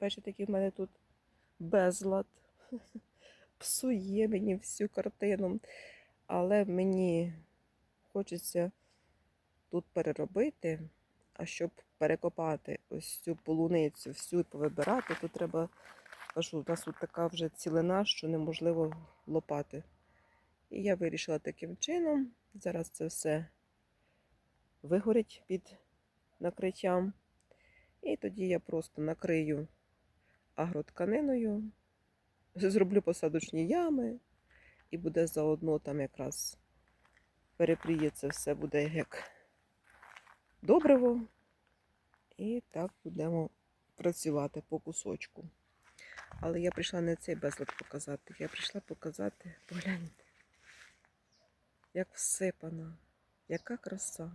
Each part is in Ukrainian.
Бачите, такий в мене тут безлад. Псує мені всю картину. Але мені хочеться тут переробити, а щоб перекопати ось цю полуницю, всю і повибирати, то треба, кажу, у нас тут така вже цілина, що неможливо лопати. І я вирішила таким чином. Зараз це все вигорить під накриттям. І тоді я просто накрию агротканиною, зроблю посадочні ями, і буде заодно там якраз перепріє це все буде як добриво. І так будемо працювати по кусочку. Але я прийшла не цей безлад показати, я прийшла показати, погляньте, як всипана, яка краса.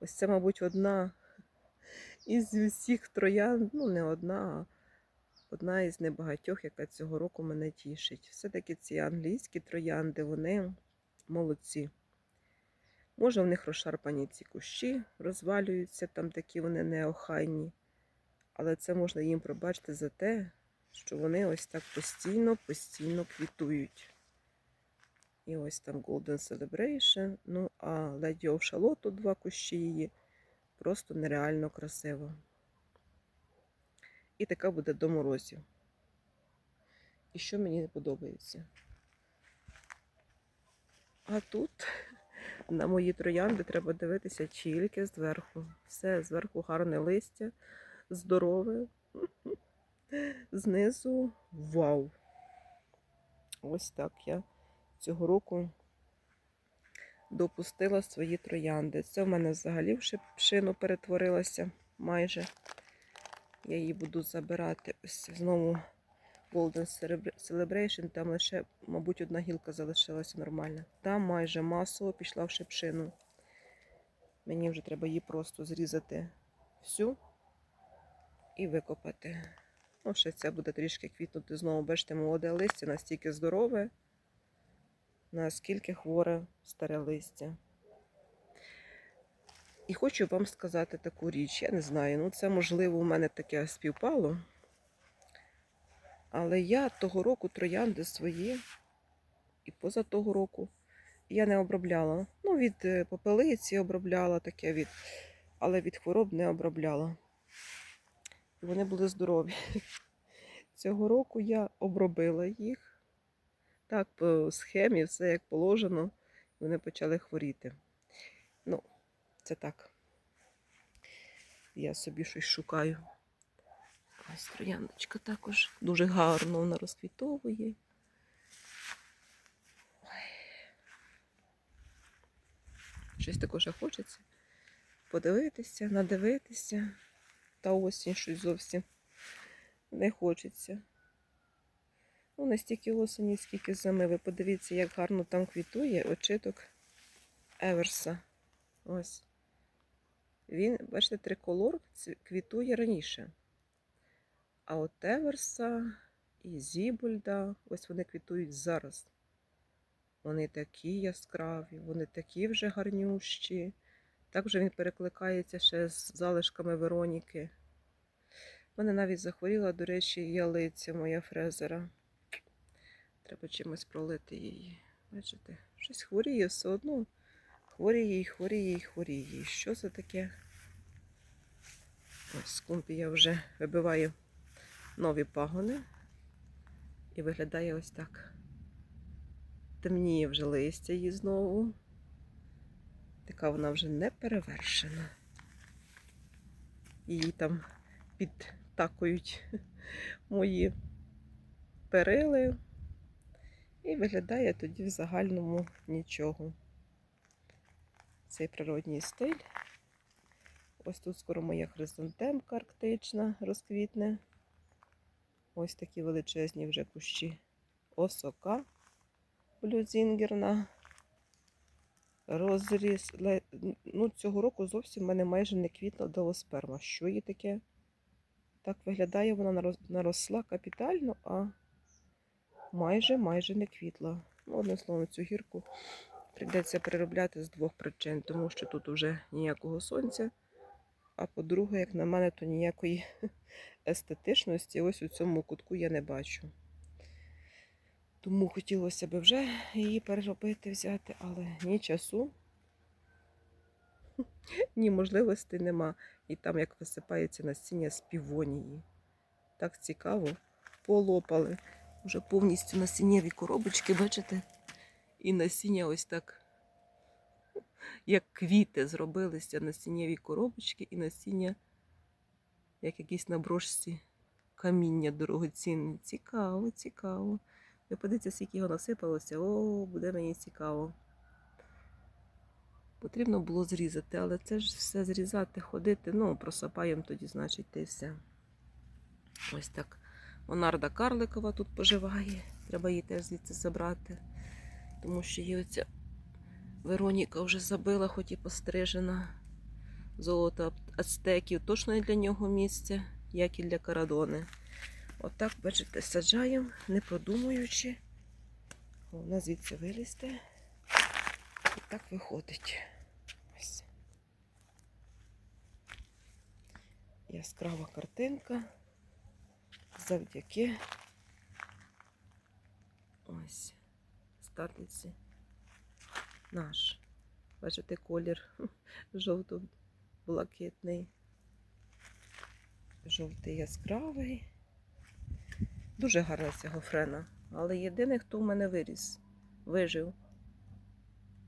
Ось це, мабуть, одна із усіх троян, ну не одна, а одна із небагатьох, яка цього року мене тішить. Все-таки ці англійські троянди, вони молодці. Може, в них розшарпані ці кущі, розвалюються, там такі вони неохайні. Але це можна їм пробачити за те, що вони ось так постійно, постійно квітують. І ось там Golden Celebration. Ну, а Lady of Charlotte, два кущі її, просто нереально красиво. І така буде до морозів. І що мені не подобається. А тут на мої троянди треба дивитися тільки зверху. Все, зверху гарне листя, здорове. Знизу вау! Ось так я цього року допустила свої троянди. Це в мене взагалі в шипшину перетворилася майже. Я її буду забирати. Ось знову Golden Celebration, там лише, мабуть, одна гілка залишилася нормальна. Там майже масово пішла в шипшину. Мені вже треба її просто зрізати всю і викопати. Ну, ще ця буде трішки квітнути знову. Бачите, молоде листя настільки здорове, наскільки хворе старе листя. І хочу вам сказати таку річ. Я не знаю, ну це можливо у мене таке співпало. Але я того року троянди свої, і поза того року я не обробляла. Ну, від е, попелиці обробляла таке від, але від хвороб не обробляла. І вони були здорові. Цього року я обробила їх. Так, по схемі, все як положено, вони почали хворіти. Ну, це так. Я собі щось шукаю. Ось трояндочка також дуже гарно вона розквітовує. Щось також хочеться подивитися, надивитися. Та осінь щось зовсім не хочеться. Ну, не стільки осені, скільки зими. Ви подивіться, як гарно там квітує очиток Еверса. Ось. Він, бачите, триколор квітує раніше. А от Еверса і Зібульда, ось вони квітують зараз. Вони такі яскраві, вони такі вже гарнющі. Так вже він перекликається ще з залишками Вероніки. Мене навіть захворіла, до речі, ялиця моя фрезера. Треба чимось пролити її. Бачите, щось хворіє все одно. Хворіє, хворіє, хворіє. Що це таке? Ось з кумпі я вже вибиваю нові пагони. І виглядає ось так. Темніє вже листя її знову. Така вона вже не перевершена. Її там підтакують мої перили. І виглядає тоді в загальному нічого. Цей природній стиль. Ось тут скоро моя хризантемка арктична розквітне. Ось такі величезні вже кущі осока блюзінгерна. Розріз. Ну, цього року зовсім в мене майже не квітла довосперма. Що її таке? Так виглядає, вона наросла капітально, а майже майже не квітла. Ну, одним словом, цю гірку прийдеться переробляти з двох причин, тому що тут вже ніякого сонця А по-друге, як на мене, то ніякої естетичності ось у цьому кутку я не бачу. Тому хотілося б вже її переробити, взяти, але ні часу, ні можливостей нема. І там як висипається насіння з півонії. Так цікаво. Полопали. Вже повністю насіннєві коробочки, бачите? І насіння ось так, як квіти зробилися насіннєві коробочки, і насіння, як якісь на брошці каміння дорогоцінне. Цікаво, цікаво. Ви подивіться, скільки його насипалося. О, буде мені цікаво. Потрібно було зрізати, але це ж все зрізати, ходити. Ну, просапаємо тоді, значить, й все. Ось так. Монарда Карликова тут поживає. Треба її теж звідси забрати. Тому що є оця Вероніка вже забила, хоч і пострижена. Золото ацтеків. Точно не для нього місце, як і для Карадони. Отак, бачите, саджаємо, не продумуючи. Вона звідси вилізти. І так виходить. Ось. Яскрава картинка. Завдяки ось статиці наш. Бачите, колір жовто-блакитний. Жовтий яскравий. Дуже гарна ця гофрена. Але єдиний, хто в мене виріс, вижив.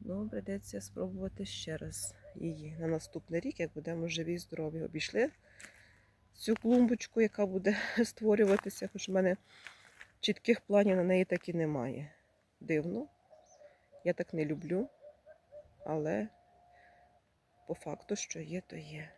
Ну, прийдеться спробувати ще раз її на наступний рік, як будемо живі і здорові. Обійшли цю клумбочку, яка буде створюватися, хоч в мене чітких планів на неї так і немає. Дивно. Я так не люблю, але по факту, що є, то є.